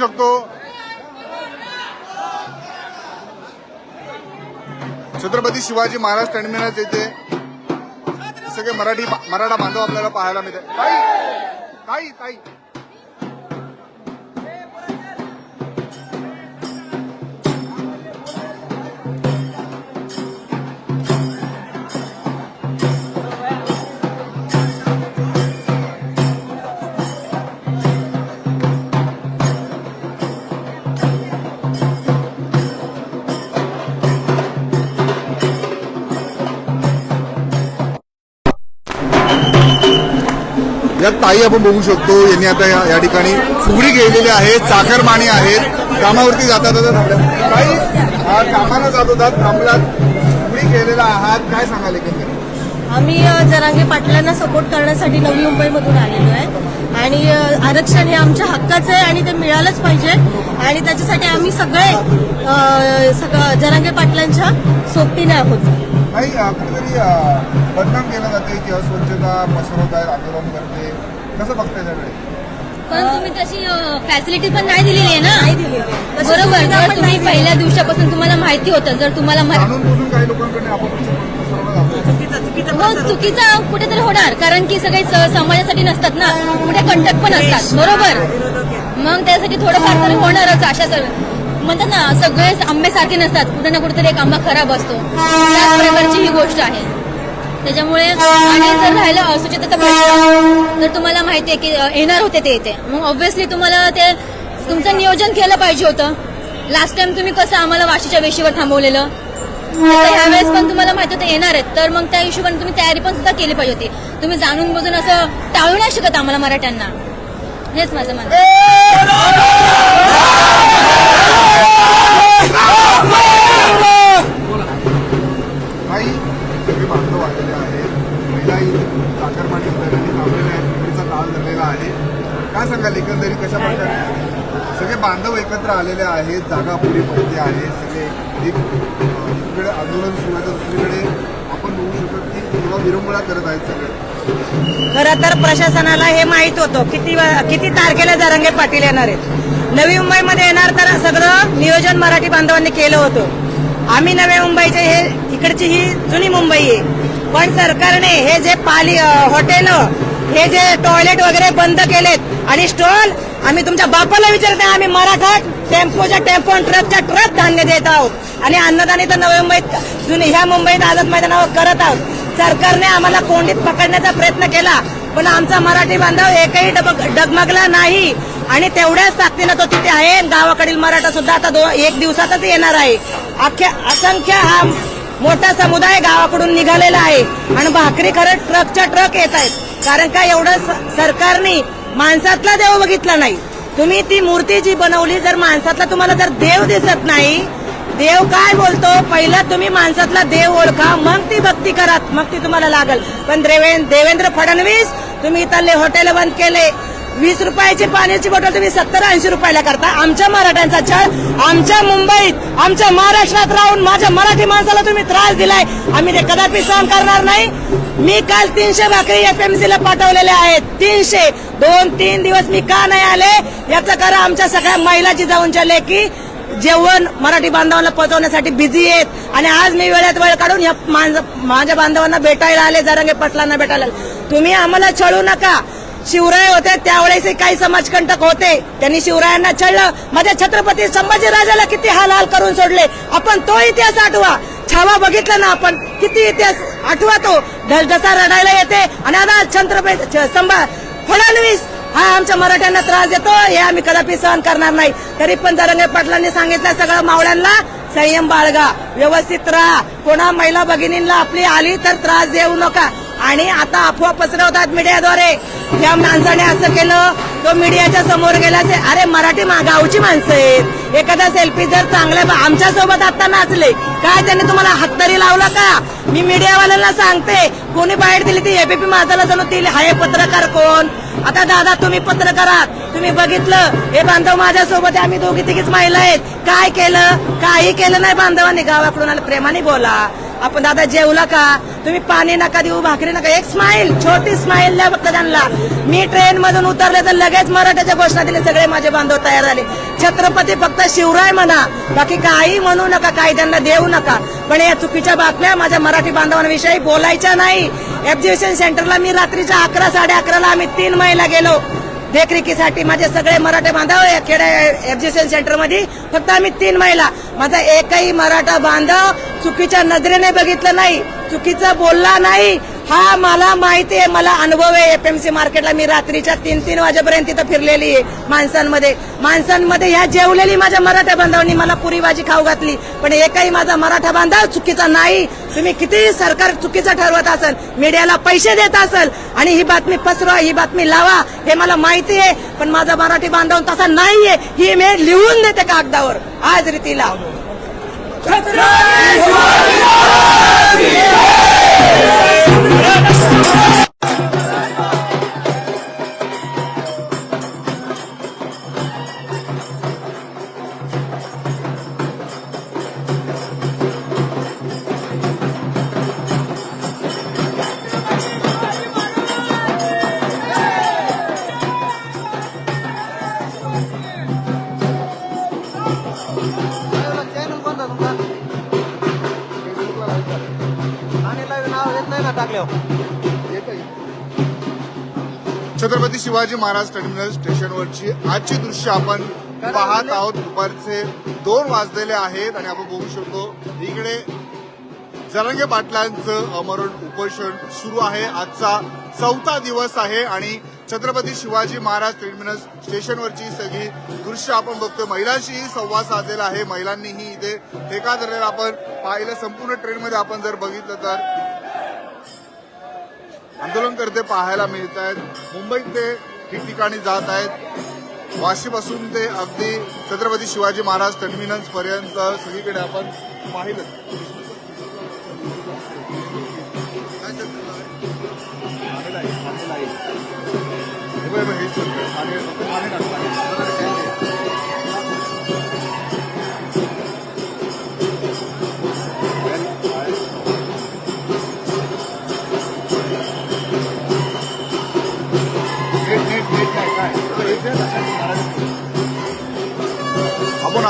शकतो. छत्रपती शिवाजी महाराज टर्मिनस येथे. सगळे मराठी मराठा बांधव आपल्याला पाहायला मिळते ताई ताई ताई. या ताई आपण बघू शकतो यांनी आता या ठिकाणी फुगडी घेतलेली आहेत चाकरमानी आहेत. कामावरती जातात ताई कामाला जात होतात थांबलात. फुगडी गेलेला आहात. काय सांगाल एकंदरीत? आम्ही जरांगे पाटलांना सपोर्ट करण्यासाठी नवी मुंबईमधून आलेलो आहे. आणि आरक्षण हे आमच्या हक्काचं आहे आणि ते मिळालंच पाहिजे. आणि त्याच्यासाठी आम्ही सगळे सगळं जरांगे पाटलांच्या सोबतीने आहोत. बदनाम केलं जाते की अस्वच्छता पसरवत आहेत आंदोलन करते कसं बघताय त्याकडे पण तुम्ही तशी फॅसिलिटी पण नाही दिलेली आहे ना? बरोबर जर तुम्ही. पहिल्या दिवसापासून तुम्हाला माहिती होतं जर तुम्हाला मा- जाणून बुजून काही लोकांकडे आपण पसरवलं जातो. हो चुकीचा कुठेतरी होणार कारण की सगळे स- समाजासाठी नसतात ना कुठे कंटक पण असतात बरोबर? मग त्यासाठी थोडंफार तरी होणारच अशा सर्व म्हणतात ना सगळेच आंबे सारखे नसतात कुठे ना कुठेतरी एक आंबा खराब असतो. त्याच प्रकारची ही गोष्ट आहे. त्याच्यामुळे आणि जर राहिलं अस्वच्छतेचा प्रश्न तर तुम्हाला माहिती आहे की येणार होते ते इथे मग ऑब्व्हियसली तुम्हाला ते तुमचं नियोजन केलं पाहिजे होतं लास्ट टाइम तुम्ही कसं आम्हाला वाशीच्या वेशीवर थांबवलेलं ह्यावेळेस पण तुम्हाला माहिती होतं येणार आहेत तर मग त्या हिशोबाने तुम्ही तयारी पण सुद्धा केली पाहिजे होती तुम्ही जाणून बजून असं टाळू नाही शकत आम्हाला मराठ्यांना हेच माझं म्हणणं आहे. काही सगळे बांधव आलेले आहेत महिलाही साखरपाणी वगैरे थांबलेले आहेत फुगडीचा काळ झालेला आहे काय सांगाल एकंदरीत कशा प्रकारे सगळे बांधव एकत्र आलेले आहेत जागा पुरी पडली आहे सगळे एक इकडे आंदोलन सुरू आहे तर दुसरीकडे आपण बघू शकत की थोडा विरंगुळा करत आहेत सगळे. खरं तर प्रशासनाला हे माहीत होतं. किती किती तारखेला जरांगे पाटील येणार आहेत? नवी मुंबईमध्ये येणार तर सगळं नियोजन मराठी बांधवांनी केलं होतं. आम्ही नव्या मुंबईचे हे इकडची ही जुनी मुंबई आहे. पण सरकारने हे जे पाली हॉटेल हे जे टॉयलेट वगैरे बंद केलेत आणि स्टॉल आम्ही तुमच्या बापाला विचारते आम्ही मराठा टेम्पोच्या टेम्पो आणि ट्रकच्या ट्रक धान्य देत आहोत. आणि अन्नदानी तर नवी मुंबईत जुनी ह्या मुंबईत आझाद मैदानावर करत आहोत. सरकारने आम्हाला कोंडीत पकडण्याचा प्रयत्न केला पण आमचा मराठी बांधव एकही डबक- डगमगला नाही. आणि तेवढ्याच ताकदीनं तो तिथे आहे. गावाकडील मराठा सुद्धा आता दो एक दिवसातच येणार आहे. अख्ख्या असंख्य हा मोठा समुदाय गावाकडून निघालेला आहे. आणि भाकरी खरं ट्रकच्या ट्रक येत आहेत. कारण का एवढं स- सरकारने माणसातला देव बघितला नाही. तुम्ही ती मूर्ती जी बनवली जर माणसातला तुम्हाला जर देव दिसत नाही देव काय बोलतो? पहिला तुम्ही माणसातला देव ओळखा मग ती भक्ती करा मग ती तुम्हाला लागल. पण देवेंद्र फडणवीस तुम्ही इथले हॉटेल बंद केले. वीस रुपयाची पाण्याची बॉटल तुम्ही सत्तर ऐंशी रुपयाला करता. आमच्या मराठ्यांचा छळ आमच्या मुंबईत आमच्या महाराष्ट्रात राहून माझ्या मराठी माणसाला तुम्ही त्रास दिलाय. आम्ही ते कदापि सहन करणार नाही. मी काल तीनशे भाकरी एफएमसी ला पाठवलेल्या आहेत. तीनशे. दोन तीन दिवस मी का नाही आले? याचं कारण आमच्या सगळ्या महिलाची जाऊन चले की जेवण मराठी बांधवांना पोहोचवण्यासाठी बिझी आहेत. आणि आज मी वेळात वेळ काढून या माणसं- माझ्या बांधवांना भेटायला आले. जरंगे पटलांना भेटायला तुम्ही आम्हाला छळू नका. शिवराय होते त्यावेळेस काही समाजकंटक होते. त्यांनी शिवरायांना छळलं. माझ्या छत्रपती संभाजीराजाला किती हाल हाल करून सोडले. आपण तो इतिहास आठवा. छावा बघितला ना आपण किती इतिहास आठवा तो. ढलढसा रडायला येते. आणि आता छत्रपती संभा फडणवीस हा आमच्या मराठ्यांना त्रास देतो. हे आम्ही कदापि सहन करणार नाही. तरी पण दरंगे पाटलांनी सांगितलं सगळं मावळ्यांना संयम बाळगा. व्यवस्थित राहा. कोणा महिला भगिनींना आपली आली तर त्रास देऊ नका. आणि आता अफवा पसरवतात मीडियाद्वारे. या माणसाने असं केलं तो मीडियाच्या समोर गेला अरे मराठी मा- गावची माणसं आहेत. एखादा सेल्फी जर चांगल्या आमच्यासोबत आता नाचले काय त्याने तुम्हाला हाततरी लावला का? मी मीडियावाल्यांना सांगते कोणी बाहेर दिली ती एबीपी माझाला जणू दिली हाय पत्रकार कोण? आता दादा तुम्ही पत्रकार तुम्ही बघितलं हे बांधव माझ्यासोबत आम्ही दोघी तिघीच महिला आहेत. काय केलं? काही केलं नाही बांधवांनी गावाकडून आलं प्रेमाने बोला. आपण दादा जेवला का? तुम्ही पाणी नका देऊ भाकरी नका. एक स्माईल छोटी स्माईल द्या फक्त त्यांना मी ट्रेन मधून उतरले तर लगेच मराठ्याच्या घोषणा दिली सगळे माझे बांधव तयार झाले. छत्रपती फक्त शिवराय म्हणा. बाकी काही म्हणू नका काही त्यांना देऊ नका. पण या चुकीच्या बातम्या माझ्या मराठी बांधवांविषयी बोलायच्या नाही. एक्झिबिशन सेंटरला मी रात्रीच्या अकरा साडे अकराला आम्ही तीन महिला गेलो. देखरेखीसाठी माझे सगळे मराठा बांधव या खेड्या एक्झिबिशन सेंटरमध्ये फक्त आम्ही तीन महिला. माझा एकही मराठा बांधव चुकीच्या नजरेने बघितलं नाही चुकीचं बोलला नाही हा मला माहिती आहे मला अनुभव आहे. एफ एम सी मार्केटला मी रात्रीच्या तीन तीन वाजेपर्यंत तिथं फिरलेली आहे माणसांमध्ये. माणसांमध्ये ह्या जेवलेली माझ्या मराठा बांधवांनी मला पुरी भाजी खाऊ घातली. पण एकही माझा मराठा बांधव चुकीचा नाही. तुम्ही किती सरकार चुकीचं ठरवत असाल मीडियाला पैसे देत असेल आणि ही बातमी पसरवा ही बातमी लावा हे मला माहिती आहे. पण माझा मराठी बांधव तसा नाहीये. ही मी लिहून देते कागदावर. आज रीतीला. शिवाजी महाराज टर्मिनल स्टेशनवरची आजची दृश्य आपण पाहत आहोत. दुपारचे दोन वाजलेले आहेत आणि आपण बघू शकतो इकडे जरंगे पाटलांचं अमरण उपोषण सुरू आहे. आजचा चौथा दिवस आहे आणि छत्रपती शिवाजी महाराज टर्मिनस स्टेशनवरची सगळी दृश्य आपण बघतोय. महिलांशीही संवाद साधलेला आहे. महिलांनीही इथे ठेका धरलेला आपण पाहिलं. संपूर्ण ट्रेनमध्ये आपण जर बघितलं तर आंदोलनकर्ते पाहायला मिळत आहेत. मुंबईत ते ठिकठिकाणी जात आहेत. वाशीपासून ते अगदी छत्रपती शिवाजी महाराज टर्मिनल्स पर्यंत सगळीकडे आपण पाहिलं. पाणी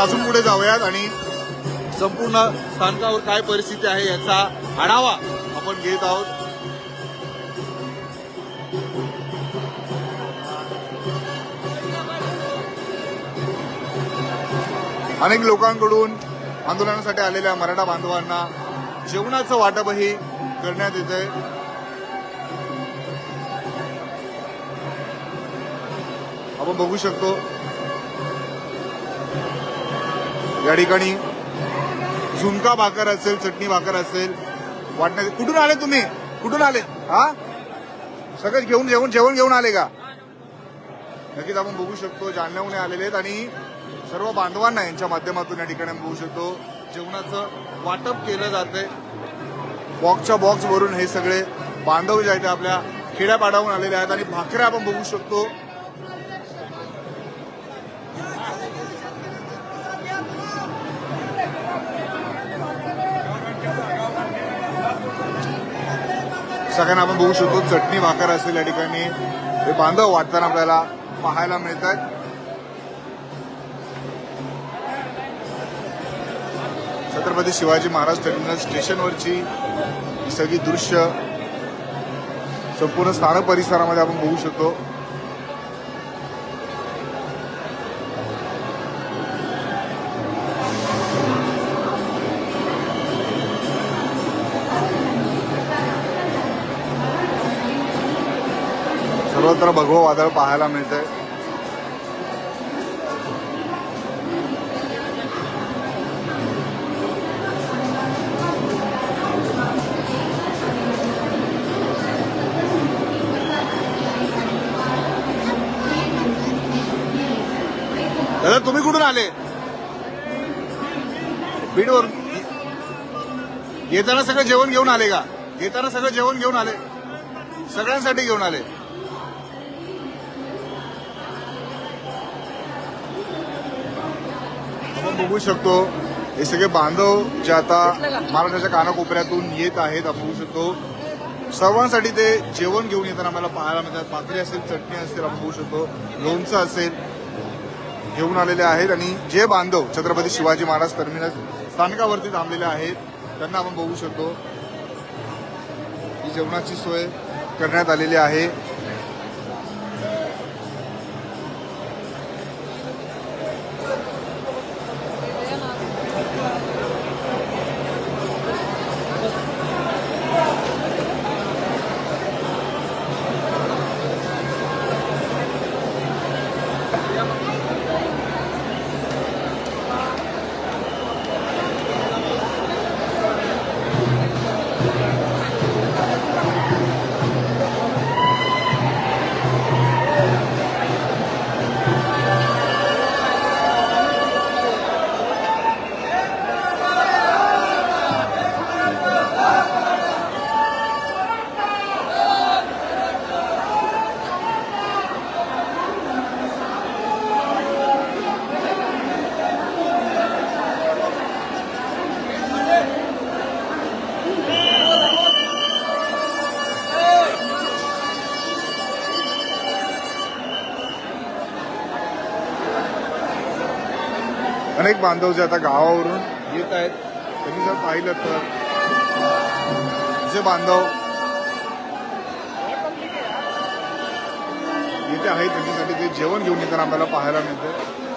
अजून पुढे जाऊयात आणि संपूर्ण स्थानकावर काय परिस्थिती आहे याचा आढावा आपण घेत आहोत. अनेक लोकांकडून आंदोलनासाठी आलेल्या मराठा बांधवांना जेवणाचं वाटपही करण्यात येत आहे आपण बघू शकतो या ठिकाणी झुणका भाकर असेल चटणी भाकर असेल वाटण्यात कुठून आले तुम्ही? कुठून आले? हा? सगळं घेऊन जेवण जेवण घेऊन आले का? नक्कीच आपण बघू शकतो जालन्याहून आलेले आहेत आणि सर्व बांधवांना यांच्या माध्यमातून या ठिकाणी बघू शकतो. जेवणाचं वाटप केलं जाते बॉक्सच्या बॉक्स भरून हे सगळे बांधव जे आहेत आपल्या खेड्यापाड्याहून आलेले आहेत आणि भाकऱ्या आपण बघू शकतो. सगळ्यांना आपण बघू शकतो चटणी भाकर असेल या ठिकाणी. हे बांधव वाटताना आपल्याला पाहायला मिळत आहेत छत्रपती शिवाजी महाराज टर्मिनल स्टेशनवरची सगळी दृश्य संपूर्ण स्थानक परिसरामध्ये आपण बघू शकतो. भगवं वादळ पाहायला मिळतंय. दादा तुम्ही कुठून आले? बीडवर येताना सगळं जेवण घेऊन आले का? येताना सगळं जेवण घेऊन आले? सगळ्यांसाठी घेऊन आले? आपण बघू शकतो हे सगळे बांधव जे आता महाराष्ट्राच्या कानाकोपऱ्यातून येत आहेत आपण बघू शकतो. सर्वांसाठी ते जेवण घेऊन येताना आम्हाला पाहायला मिळतात. भाकरी असेल चटणी असेल आपण बघू शकतो. लोणचं असेल घेऊन आलेले आहेत. आणि जे बांधव छत्रपती शिवाजी महाराज टर्मिनस स्थानकावरती थांबलेले आहेत त्यांना आपण बघू शकतो. ही जेवणाची सोय करण्यात आलेली आहे. अनेक बांधव जे आता गावावरून येत आहेत त्यांनी जर पाहिलं तर जे बांधव येते आहेत त्यांच्यासाठी ते जेवण घेऊन येताना आपल्याला पाहायला मिळतं.